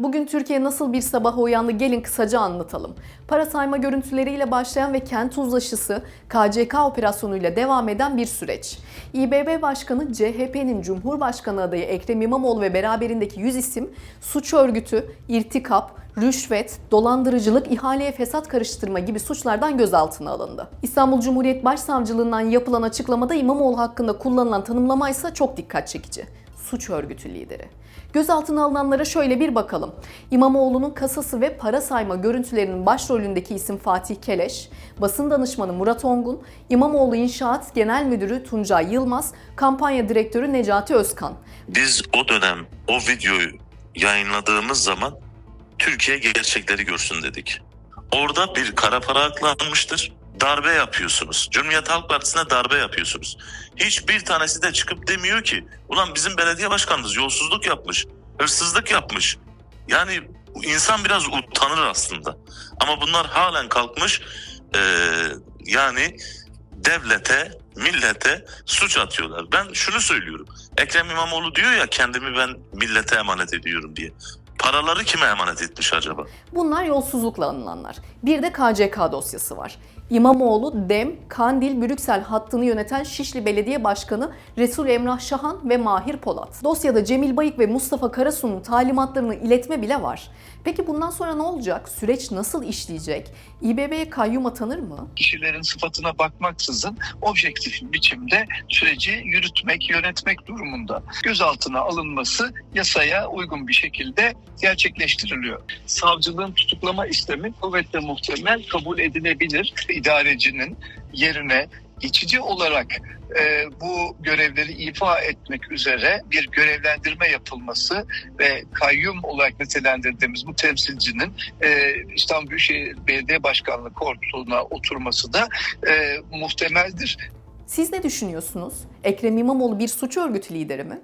Bugün Türkiye nasıl bir sabaha uyandı gelin kısaca anlatalım. Para sayma görüntüleriyle başlayan ve kent uzlaşısı KCK operasyonuyla devam eden bir süreç. İBB Başkanı CHP'nin Cumhurbaşkanı adayı Ekrem İmamoğlu ve beraberindeki 100 isim suç örgütü, irtikap, rüşvet, dolandırıcılık, ihaleye fesat karıştırma gibi suçlardan gözaltına alındı. İstanbul Cumhuriyet Başsavcılığından yapılan açıklamada İmamoğlu hakkında kullanılan tanımlama ise çok dikkat çekici. Suç örgütü lideri. Gözaltına alınanlara şöyle bir bakalım. İmamoğlu'nun kasası ve para sayma görüntülerinin başrolündeki isim Fatih Keleş, basın danışmanı Murat Ongun, İmamoğlu İnşaat Genel Müdürü Tuncay Yılmaz, kampanya direktörü Necati Özkan. Biz o dönem o videoyu yayınladığımız zaman Türkiye gerçekleri görsün dedik. Orada bir kara para aklanmıştır. Darbe yapıyorsunuz. Cumhuriyet Halk Partisi'ne darbe yapıyorsunuz. Hiçbir tanesi de çıkıp demiyor ki ulan bizim belediye başkanımız yolsuzluk yapmış, hırsızlık yapmış. Yani insan biraz utanır aslında. Ama bunlar halen kalkmış eee, yani devlete, millete suç atıyorlar. Ben şunu söylüyorum. Ekrem İmamoğlu diyor ya kendimi ben millete emanet ediyorum diye. Paraları kime emanet etmiş acaba? Bunlar yolsuzlukla anılanlar. Bir de KCK dosyası var. İmamoğlu, DEM, Kandil, Brüksel hattını yöneten Şişli Belediye Başkanı Resul Emrah Şahan ve Mahir Polat. Dosyada Cemil Bayık ve Mustafa Karasu'nun talimatlarını iletme bile var. Peki bundan sonra ne olacak? Süreç nasıl işleyecek? İBB'ye kayyum atanır mı? kişilerin sıfatına bakmaksızın objektif biçimde süreci yürütmek, yönetmek durumunda. Gözaltına alınması yasaya uygun bir şekilde gerçekleştiriliyor. Savcılığın tutuklama istemi kuvvetle muhtemel kabul edilebilir. İdarecinin yerine geçici olarak e, bu görevleri ifa etmek üzere bir görevlendirme yapılması ve kayyum olarak nitelendirdiğimiz bu temsilcinin e, İstanbul Büyükşehir Belediye Başkanlığı koltuğuna oturması da e, muhtemeldir. Siz ne düşünüyorsunuz? Ekrem İmamoğlu bir suç örgütü lideri mi?